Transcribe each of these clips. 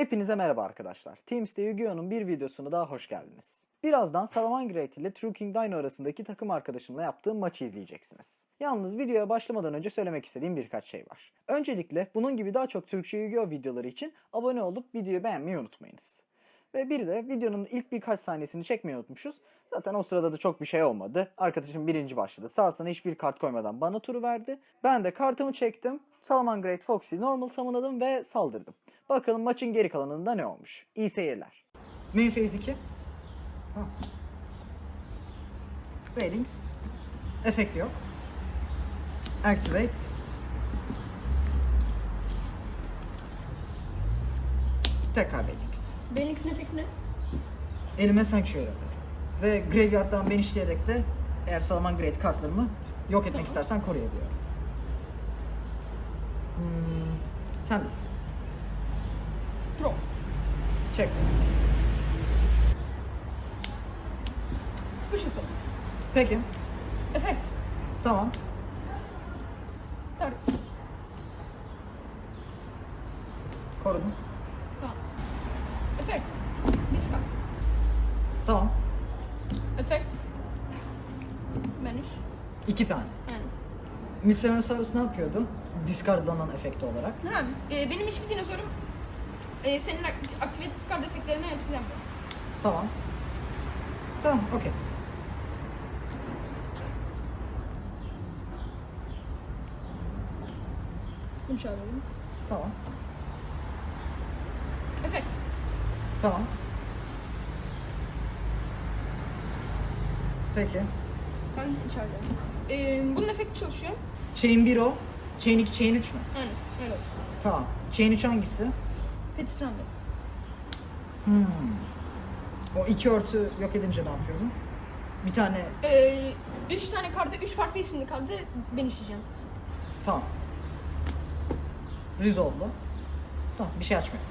Hepinize merhaba arkadaşlar. Teams'te Yu-Gi-Oh'un bir videosuna daha hoş geldiniz. Birazdan Salamangreat ile True King Dino arasındaki takım arkadaşımla yaptığım maçı izleyeceksiniz. Yalnız videoya başlamadan önce söylemek istediğim birkaç şey var. Öncelikle bunun gibi daha çok Türkçe Yu-Gi-Oh videoları için abone olup videoyu beğenmeyi unutmayınız. Ve bir de videonun ilk birkaç saniyesini çekmeyi unutmuşuz. Zaten o sırada da çok bir şey olmadı. Arkadaşım birinci başladı. Sağsına hiçbir kart koymadan bana turu verdi. Ben de kartımı çektim. Salamangreat Foxy normal summonladım ve saldırdım. Bakalım maçın geri kalanında ne olmuş. İyi seyirler. Phase 2. Ha. Ratings. Efekt yok. Activate. Tekrar Ratings. Benimkisine peki ne? Elime Sanctuary alıyorum. Ve Graveyard'dan ben işleyerek de eğer Salaman Great kartlarımı yok etmek Tamam. istersen koruyabiliyorum. Hmm, sendeyiz. Pro. Çek. Special. Peki. Effect. Tamam. Target. Korudum. Tamam. Effect. Discard. Tamam. Effect. Banish. İki tane. Yani. Miscellaneous ne yapıyordu? Discardlanan efekti olarak. Ha, e, benim hiçbir dinozorum e, senin ak- activated card efektlerine etkilenmiyor. Tamam. Tamam, okey. Bunu çağırıyorum. Tamam. Effect. Tamam. Peki. Hangisini çağırıyorum? E, bunun efekti çalışıyor. Chain 1 o. Chain 2, Chain 3 mü? Aynen. Öyle. Tamam. Chain 3 hangisi? Petit Random. Hmm. O iki örtü yok edince ne yapıyorum? Bir tane... E, üç tane kartı, üç farklı isimli kartı ben işleyeceğim. Tamam. Resolve'lu. Tamam, bir şey açmıyor.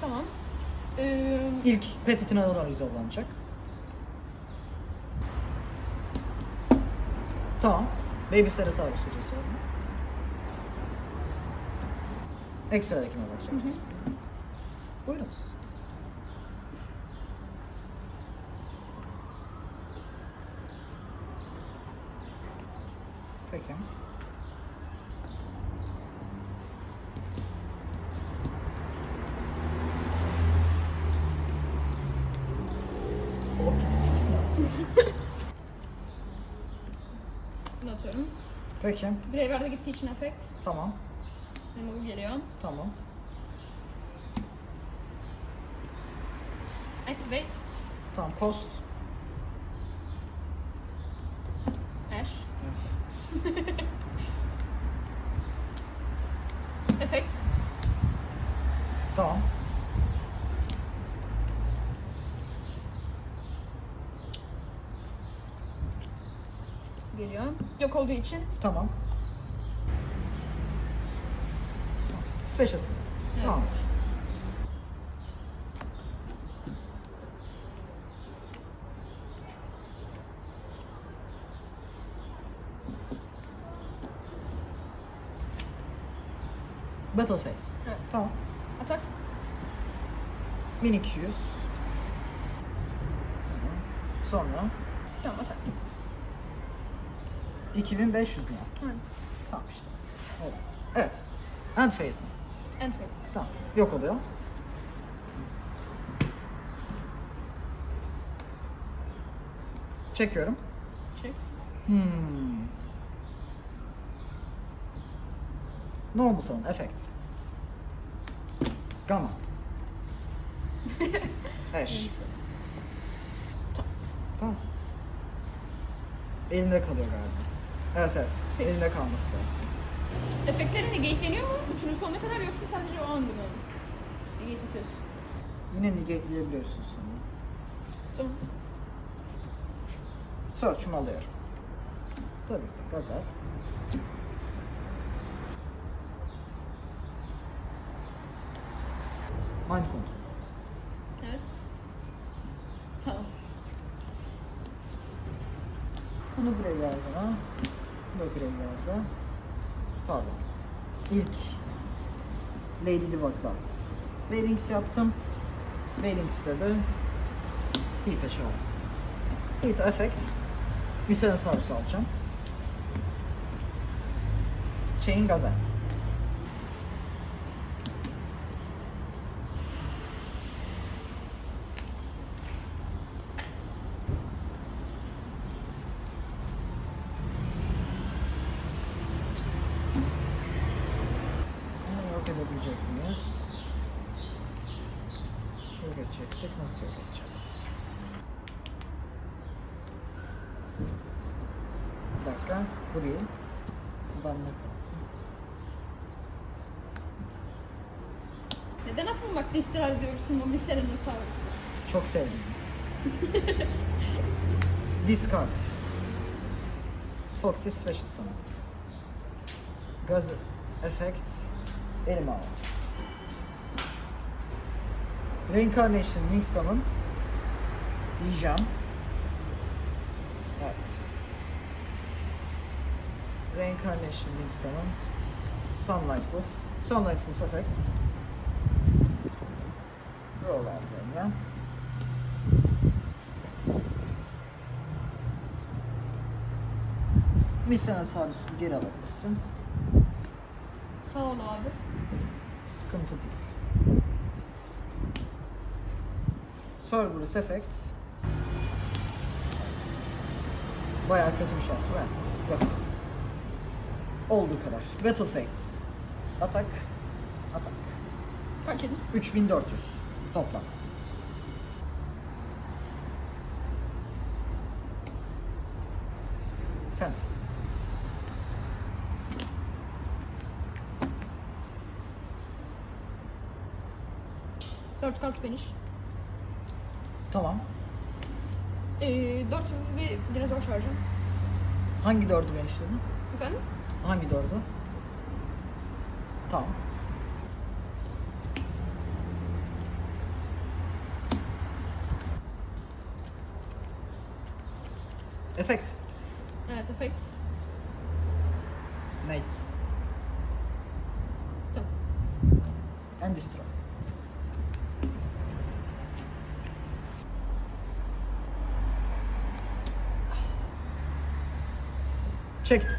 Tamam. E, İlk Petit'in adı Resolve'lanacak. Tamam. Baby Serasaurus Resolve. Ekstradakine hı bakacağım. hı. Buyurunuz. Peki. Bunu atıyorum. Peki. Graveyard'a gittiği için effect. Tamam. Remove geliyor. Tamam. Activate. Tamam. Cost. Ash. Effect. Tamam. Geliyor. Yok olduğu için. Tamam. Special. Evet. Tamam. Battle Phase. Evet. Tamam. Atak. 1200. Tamam. Sonra Tamam atak. 2500 mu? Aynen. Tamam işte. Oldu. Evet. End phase mi? Phase. Tamam. Yok oluyor. Çekiyorum. Çek. Hmm. Normal sound effect. Gamma. Eş. Tamam. Elinde kalıyor galiba. Evet evet. Peki. Elinde kalması lazım. Efektlerin negateleniyor mu? Bütünün sonuna kadar yoksa sadece o anda mı? Negate atıyorsun. Yine negateleyebiliyorsun sonra. Tamam. Search'ümü alıyorum. Tabii ki de gazel. Mind control. Evet. Tamam. Bunu Graveyard'a, bu da Graveyard'a. Pardon. İlk Lady Divak'la Bearings yaptım. Bearings'le de Heat'e çağırdım. Heat Effect. Miscellaneous alacağım. Chain Gazel. Miyiz? Yok edeceksek nasıl edeceğiz? Bir dakika, bu değil. Bu bende kalsın. Neden yapmamakta ısrar ediyorsun o Miscellaneous'u? Çok sevdim. Discard. Foxy Special Summon. Gaz Effect. Elime al. Reincarnation Summon. Diyeceğim. Evet. Reincarnation Summon. Sunlight Wolf. Sunlight Wolf Effect. Roll out ya. Misyoner Sarus'u geri alabilirsin. Sağ ol abi. Sıkıntı değil. Cerberus Effect. Bayağı kötü bir şey yaptım. Evet. Yok. Olduğu kadar. Battle Phase. Atak. Atak. Kaç edin? 3400. Toplam. Sen misin? 4 kat beniş. Tamam. Ee, 4 yıldızlı bir dinozor şarjı. Hangi dördü benişledin? Efendim? Hangi dördü? Tamam. Efekt. Evet efekt. Nike. Tamam. Endüstri. Checked.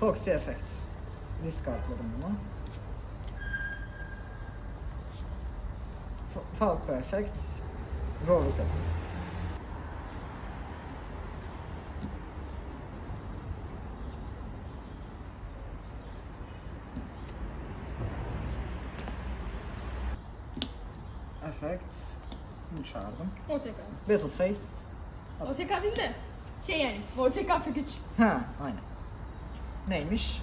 Foxy Effects. Discardladım bunu. F- Falco Effect. Rose Effect. Effect. Bunu çağırdım. OTK. Battle Face. OTK değil de şey yani, OTK for güç. Ha, aynen. Neymiş?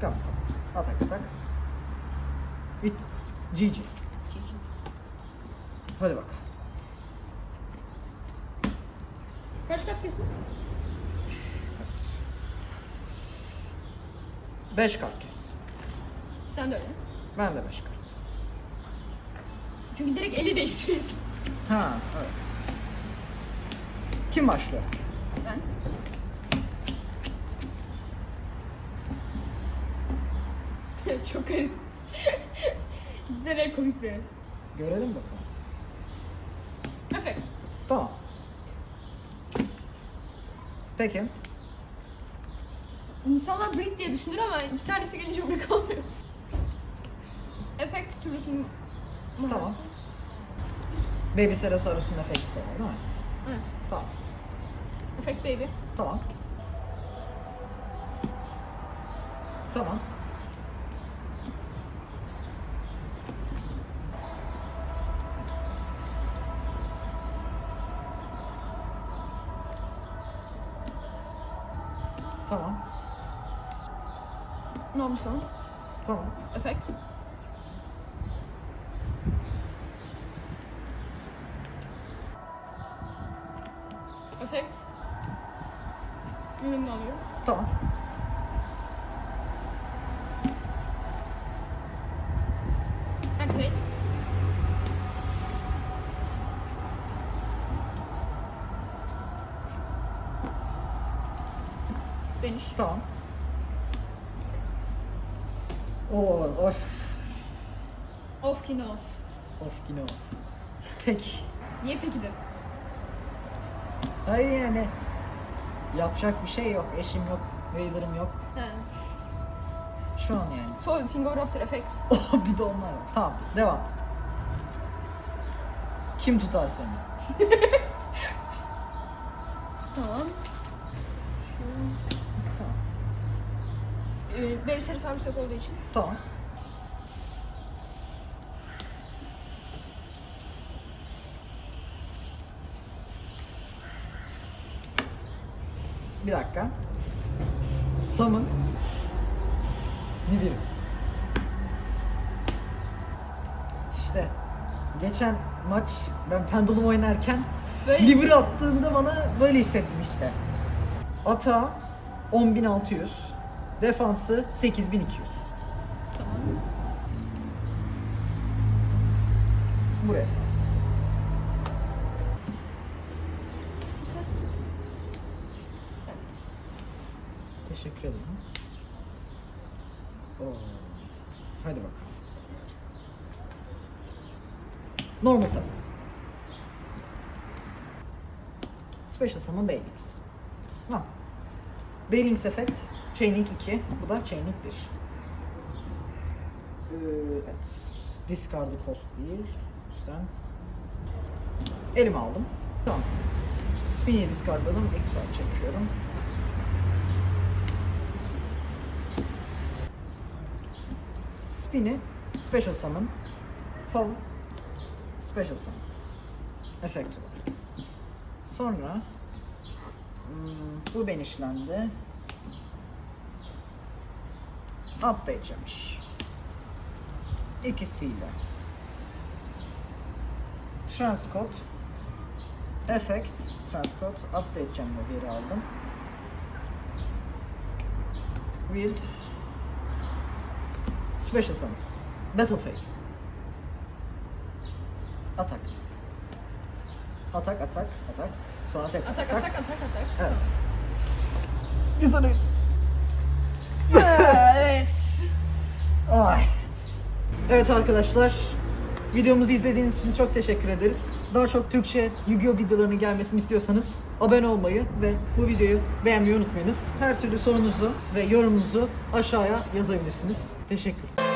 Kaptan. Atak atak. Bit. GG. Hadi bak. Kaç kart kesin? Evet. 5 kart kes. Sen de öyle. Ben de 5 kart. Çünkü direkt eli değiştiriyorsun. Ha, evet. Kim başlıyor? Ben. Çok garip. Cidden en komik bir. Görelim bakalım. Effect. Tamam. Peki. İnsanlar break diye düşünür ama iki tanesi gelince break olmuyor. Effect to looking Tamam. Baby Serasaurus'un efekti de var değil mi? Evet. Tamam. Baby. Tamam. Tamam. Tamam. Normal sound. Tamam. Effect. Effect. Ürününü alıyorum. Tamam. Activate. Finish. Tamam. Oo, of. Of ki no. Of yine o. Peki. Niye peki de? Hayır yani. Yapacak bir şey yok. Eşim yok. Vader'ım yok. He. Şu an yani. Sol Tingo Raptor efekt. Oh bir de onlar var. Tamam devam. Kim tutar seni? Tamam. Ee, benim servis yok olduğu için. Tamam. Bir dakika. Sam'ın Nibiru. İşte geçen maç ben Pendulum oynarken Böyle attığında bana böyle hissettim işte. Ata 10.600, defansı 8.200. Tamam. Buraya bilirsin. Teşekkür ederim. Oo. Hadi bakalım. Normal summon. Special summon Bailings. Ha. Bailings effect. Chaining 2. Bu da Chaining 1. Ee, evet. Discard'ı cost 1. Üstten. Elime aldım. Tamam. Spin'i discardladım. Ekran çekiyorum. Spin'i Special Summon Fall Special Summon var. Sonra hmm, bu ben işlendi. Update yapmış. İkisiyle Transcode Effect Transcode Update camla geri aldım. Wield Special Summon. Battle Phase. Atak. Atak, atak, atak. Sonra tek Atak atak atak atak. Evet. Güzel oyun. Evet. Ay. Evet arkadaşlar. Videomuzu izlediğiniz için çok teşekkür ederiz. Daha çok Türkçe Yu-Gi-Oh videolarının gelmesini istiyorsanız abone olmayı ve bu videoyu beğenmeyi unutmayınız. Her türlü sorunuzu ve yorumunuzu aşağıya yazabilirsiniz. Teşekkür